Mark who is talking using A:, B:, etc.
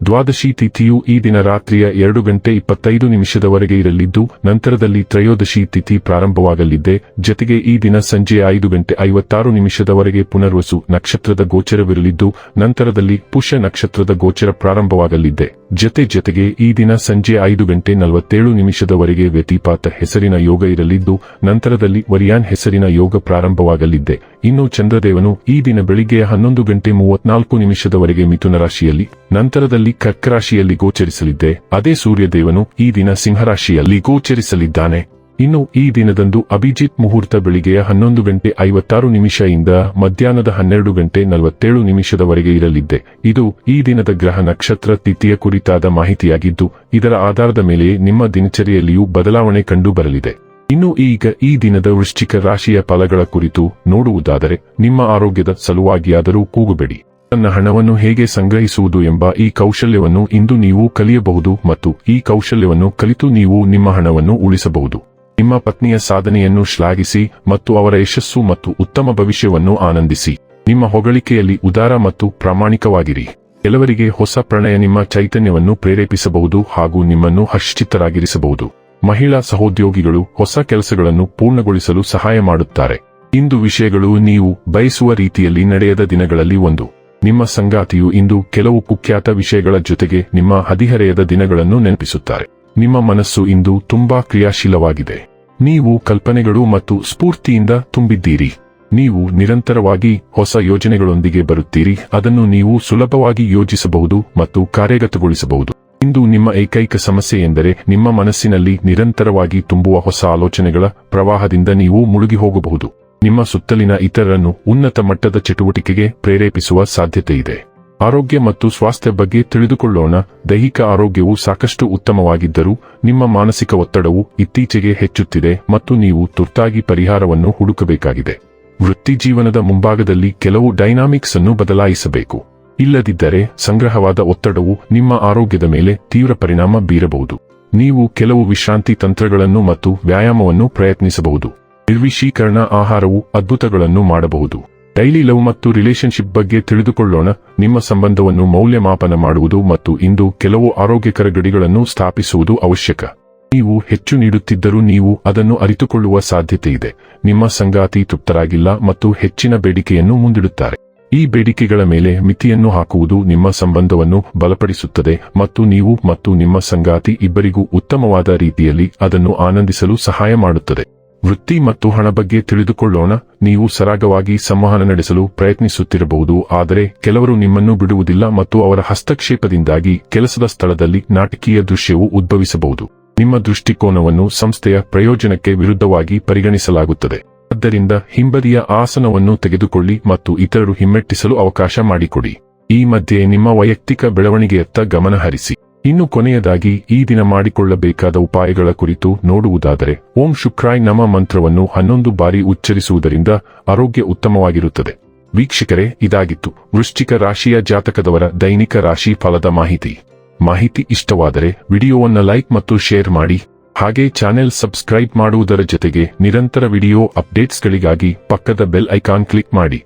A: ದ್ವಾದಶಿ ತಿಥಿಯು ಈ ದಿನ ರಾತ್ರಿಯ ಎರಡು ಗಂಟೆ ಇಪ್ಪತ್ತೈದು ನಿಮಿಷದವರೆಗೆ ಇರಲಿದ್ದು, ನಂತರದಲ್ಲಿ ತ್ರಯೋದಶಿ ತಿಥಿ ಪ್ರಾರಂಭವಾಗಲಿದೆ. ಜತೆಗೆ ಈ ದಿನ ಸಂಜೆ ಐದು ಗಂಟೆ ಐವತ್ತಾರು ನಿಮಿಷದವರೆಗೆ ಪುನರ್ವಸು ನಕ್ಷತ್ರದ ಗೋಚರವಿರಲಿದ್ದು, ನಂತರದಲ್ಲಿ ಪುಷ್ಯ ನಕ್ಷತ್ರದ ಗೋಚರ ಪ್ರಾರಂಭವಾಗಲಿದೆ. ಜತೆ ಜತೆಗೆ ಈ ದಿನ ಸಂಜೆ ಐದು ಗಂಟೆ ನಲವತ್ತೇಳು ನಿಮಿಷದವರೆಗೆ ವ್ಯತಿಪಾತ ಹೆಸರಿನ ಯೋಗ ಇರಲಿದ್ದು, ನಂತರದಲ್ಲಿ ವರಿಯಾನ್ ಹೆಸರಿನ ಯೋಗ ಪ್ರಾರಂಭವಾಗಲಿದೆ. ಇನ್ನು ಚಂದ್ರದೇವನು ಈ ದಿನ ಬೆಳಿಗ್ಗೆ ಹನ್ನೊಂದು ಗಂಟೆ ಮೂವತ್ನಾಲ್ಕು ನಿಮಿಷದವರೆಗೆ ಮಿಥುನ ರಾಶಿಯಲ್ಲಿ ನಂತರದಲ್ಲಿ ಕರ್ಕರಾಶಿಯಲ್ಲಿ ಗೋಚರಿಸಲಿದ್ದೆ. ಅದೇ ಸೂರ್ಯದೇವನು ಈ ದಿನ ಸಿಂಹರಾಶಿಯಲ್ಲಿ ಗೋಚರಿಸಲಿದ್ದಾನೆ. ಇನ್ನು ಈ ದಿನದಂದು ಅಭಿಜಿತ್ ಮುಹೂರ್ತ ಬೆಳಿಗ್ಗೆಯ ಹನ್ನೊಂದು ಗಂಟೆ ಐವತ್ತಾರು ನಿಮಿಷದಿಂದ ಮಧ್ಯಾಹ್ನದ ಹನ್ನೆರಡು ಗಂಟೆ ನಲವತ್ತೇಳು ನಿಮಿಷದವರೆಗೆ ಇರಲಿದ್ದೆ. ಇದು ಈ ದಿನದ ಗ್ರಹ ನಕ್ಷತ್ರ ತಿಥಿಯ ಕುರಿತಾದ ಮಾಹಿತಿಯಾಗಿದ್ದು, ಇದರ ಆಧಾರದ ಮೇಲೆ ನಿಮ್ಮ ದಿನಚರಿಯಲ್ಲಿಯೂ ಬದಲಾವಣೆ ಕಂಡು ಬರಲಿದೆ ಇನ್ನು ಈಗ ಈ ದಿನದ ವೃಶ್ಚಿಕ ರಾಶಿಯ ಫಲಗಳ ಕುರಿತು ನೋಡುವುದಾದರೆ, ನಿಮ್ಮ ಆರೋಗ್ಯದ ಸಲುವಾಗಿಯಾದರೂ ಕೂಗುಬೇಡಿ. ತನ್ನ ಹಣವನ್ನು ಹೇಗೆ ಸಂಗ್ರಹಿಸುವುದು ಎಂಬ ಈ ಕೌಶಲ್ಯವನ್ನು ಇಂದು ನೀವು ಕಲಿಯಬಹುದು ಮತ್ತು ಈ ಕೌಶಲ್ಯವನ್ನು ಕಲಿತು ನೀವು ನಿಮ್ಮ ಹಣವನ್ನು ಉಳಿಸಬಹುದು. ನಿಮ್ಮ ಪತ್ನಿಯ ಸಾಧನೆಯನ್ನು ಶ್ಲಾಘಿಸಿ ಮತ್ತು ಅವರ ಯಶಸ್ಸು ಮತ್ತು ಉತ್ತಮ ಭವಿಷ್ಯವನ್ನು ಆನಂದಿಸಿ. ನಿಮ್ಮ ಹೊಗಳಿಕೆಯಲ್ಲಿ ಉದಾರ ಮತ್ತು ಪ್ರಾಮಾಣಿಕವಾಗಿರಿ. ಕೆಲವರಿಗೆ ಹೊಸ ಪ್ರಣಯ ನಿಮ್ಮ ಚೈತನ್ಯವನ್ನು ಪ್ರೇರೇಪಿಸಬಹುದು ಹಾಗೂ ನಿಮ್ಮನ್ನು ಹರ್ಷಿತರಾಗಿರಿಸಬಹುದು. ಮಹಿಳಾ ಸಹೋದ್ಯೋಗಿಗಳು ಹೊಸ ಕೆಲಸಗಳನ್ನು ಪೂರ್ಣಗೊಳಿಸಲು ಸಹಾಯ ಮಾಡುತ್ತಾರೆ. ಇಂದು ವಿಷಯಗಳು ನೀವು ಬಯಸುವ ರೀತಿಯಲ್ಲಿ ನಡೆಯದ ದಿನಗಳಲ್ಲಿ ಒಂದು. ನಿಮ್ಮ ಸಂಗಾತಿಯು ಇಂದು ಕೆಲವು ಕುಖ್ಯಾತ ವಿಷಯಗಳ ಜೊತೆಗೆ ನಿಮ್ಮ ಹದಿಹರೆಯದ ದಿನಗಳನ್ನು ನೆನಪಿಸುತ್ತಾರೆ. ನಿಮ್ಮ ಮನಸ್ಸು ಇಂದು ತುಂಬಾ ಕ್ರಿಯಾಶೀಲವಾಗಿದೆ. ನೀವು ಕಲ್ಪನೆಗಳು ಮತ್ತು ಸ್ಫೂರ್ತಿಯಿಂದ ತುಂಬಿದ್ದೀರಿ. ನೀವು ನಿರಂತರವಾಗಿ ಹೊಸ ಯೋಜನೆಗಳೊಂದಿಗೆ ಬರುತ್ತೀರಿ. ಅದನ್ನು ನೀವು ಸುಲಭವಾಗಿ ಯೋಜಿಸಬಹುದು ಮತ್ತು ಕಾರ್ಯಗತಗೊಳಿಸಬಹುದು. ಇಂದು ನಿಮ್ಮ ಏಕೈಕ ಸಮಸ್ಯೆ ಎಂದರೆ ನಿಮ್ಮ ಮನಸ್ಸಿನಲ್ಲಿ ನಿರಂತರವಾಗಿ ತುಂಬುವ ಹೊಸ ಆಲೋಚನೆಗಳ ಪ್ರವಾಹದಿಂದ ನೀವು ಮುಳುಗಿ ಹೋಗಬಹುದು. ನಿಮ್ಮ ಸುತ್ತಲಿನ ಇತರರನ್ನು ಉನ್ನತ ಮಟ್ಟದ ಚಟುವಟಿಕೆಗೆ ಪ್ರೇರೇಪಿಸುವ ಸಾಧ್ಯತೆಯಿದೆ. ಆರೋಗ್ಯ ಮತ್ತು ಸ್ವಾಸ್ಥ್ಯ ಬಗ್ಗೆ ತಿಳಿದುಕೊಳ್ಳೋಣ. ದೈಹಿಕ ಆರೋಗ್ಯವು ಸಾಕಷ್ಟು ಉತ್ತಮವಾಗಿದ್ದರೂ ನಿಮ್ಮ ಮಾನಸಿಕ ಒತ್ತಡವು ಇತ್ತೀಚೆಗೆ ಹೆಚ್ಚುತ್ತಿದೆ ಮತ್ತು ನೀವು ತುರ್ತಾಗಿ ಪರಿಹಾರವನ್ನು ಹುಡುಕಬೇಕಾಗಿದೆ. ವೃತ್ತಿ ಜೀವನದ ಮುಂಭಾಗದಲ್ಲಿ ಕೆಲವು ಡೈನಾಮಿಕ್ಸ್ ಅನ್ನು ಬದಲಾಯಿಸಬೇಕು. ಇಲ್ಲದಿದ್ದರೆ ಸಂಗ್ರಹವಾದ ಒತ್ತಡವು ನಿಮ್ಮ ಆರೋಗ್ಯದ ಮೇಲೆ ತೀವ್ರ ಪರಿಣಾಮ ಬೀರಬಹುದು. ನೀವು ಕೆಲವು ವಿಶ್ರಾಂತಿ ತಂತ್ರಗಳನ್ನು ಮತ್ತು ವ್ಯಾಯಾಮವನ್ನು ಪ್ರಯತ್ನಿಸಬಹುದು. ನಿರ್ವಿಶೀಕರಣ ಆಹಾರವು ಅದ್ಭುತಗಳನ್ನು ಮಾಡಬಹುದು. ಡೈಲಿ ಲವ್ ಮತ್ತು ರಿಲೇಶನ್ಶಿಪ್ ಬಗ್ಗೆ ತಿಳಿದುಕೊಳ್ಳೋಣ. ನಿಮ್ಮ ಸಂಬಂಧವನ್ನು ಮೌಲ್ಯಮಾಪನ ಮಾಡುವುದು ಮತ್ತು ಇಂದು ಕೆಲವು ಆರೋಗ್ಯಕರ ಗಡಿಗಳನ್ನು ಸ್ಥಾಪಿಸುವುದು ಅವಶ್ಯಕ. ನೀವು ಹೆಚ್ಚು ನೀಡುತ್ತಿದ್ದರೂ ನೀವು ಅದನ್ನು ಅರಿತುಕೊಳ್ಳುವ ಸಾಧ್ಯತೆ ಇದೆ. ನಿಮ್ಮ ಸಂಗಾತಿ ತೃಪ್ತರಾಗಿಲ್ಲ ಮತ್ತು ಹೆಚ್ಚಿನ ಬೇಡಿಕೆಯನ್ನು ಮುಂದಿಡುತ್ತಾರೆ. ಈ ಬೇಡಿಕೆಗಳ ಮೇಲೆ ಮಿತಿಯನ್ನು ಹಾಕುವುದು ನಿಮ್ಮ ಸಂಬಂಧವನ್ನು ಬಲಪಡಿಸುತ್ತದೆ ಮತ್ತು ನೀವು ಮತ್ತು ನಿಮ್ಮ ಸಂಗಾತಿ ಇಬ್ಬರಿಗೂ ಉತ್ತಮವಾದ ರೀತಿಯಲ್ಲಿ ಅದನ್ನು ಆನಂದಿಸಲು ಸಹಾಯ ಮಾಡುತ್ತದೆ. ವೃತ್ತಿ ಮತ್ತು ಹಣ ಬಗ್ಗೆ ತಿಳಿದುಕೊಳ್ಳೋಣ. ನೀವು ಸರಾಗವಾಗಿ ಸಂವಹನ ನಡೆಸಲು ಪ್ರಯತ್ನಿಸುತ್ತಿರಬಹುದು, ಆದರೆ ಕೆಲವರು ನಿಮ್ಮನ್ನು ಬಿಡುವುದಿಲ್ಲ ಮತ್ತು ಅವರ ಹಸ್ತಕ್ಷೇಪದಿಂದಾಗಿ ಕೆಲಸದ ಸ್ಥಳದಲ್ಲಿ ನಾಟಕೀಯ ದೃಶ್ಯವು ಉದ್ಭವಿಸಬಹುದು. ನಿಮ್ಮ ದೃಷ್ಟಿಕೋನವನ್ನು ಸಂಸ್ಥೆಯ ಪ್ರಯೋಜನಕ್ಕೆ ವಿರುದ್ಧವಾಗಿ ಪರಿಗಣಿಸಲಾಗುತ್ತದೆ. ಆದ್ದರಿಂದ ಹಿಂಬದಿಯ ಆಸನವನ್ನು ತೆಗೆದುಕೊಳ್ಳಿ ಮತ್ತು ಇತರರು ಹಿಮ್ಮೆಟ್ಟಿಸಲು ಅವಕಾಶ ಮಾಡಿಕೊಡಿ. ಈ ಮಧ್ಯೆ ನಿಮ್ಮ ವೈಯಕ್ತಿಕ ಬೆಳವಣಿಗೆಯತ್ತ ಗಮನ ಹರಿಸಿ ಇನ್ನು ಕೊನೆಯದಾಗಿ ಈ ದಿನ ಮಾಡಿಕೊಳ್ಳಬೇಕಾದ ಉಪಾಯಗಳ ಕುರಿತು ನೋಡುವುದಾದರೆ, ಓಂ ಶುಕ್ರಾಯ್ ನಮ ಮಂತ್ರವನ್ನು ಹನ್ನೊಂದು ಬಾರಿ ಉಚ್ಚರಿಸುವುದರಿಂದ ಆರೋಗ್ಯ ಉತ್ತಮವಾಗಿರುತ್ತದೆ. ವೀಕ್ಷಕರೇ, ಇದಾಗಿತ್ತು. ವೃಶ್ಚಿಕ ರಾಶಿಯ ಜಾತಕದವರ ದೈನಿಕ ರಾಶಿ ಫಲದ ಮಾಹಿತಿ. ಮಾಹಿತಿ ಇಷ್ಟವಾದರೆ ವಿಡಿಯೋವನ್ನು ಲೈಕ್ ಮತ್ತು ಶೇರ್ ಮಾಡಿ. ಹಾಗೆ ಚಾನೆಲ್ ಸಬ್ಸ್ಕ್ರೈಬ್ ಮಾಡುವುದರ ಜೊತೆಗೆ ನಿರಂತರ ವಿಡಿಯೋ ಅಪ್ಡೇಟ್ಸ್ಗಳಿಗಾಗಿ ಪಕ್ಕದ ಬೆಲ್ ಐಕಾನ್ ಕ್ಲಿಕ್ ಮಾಡಿ.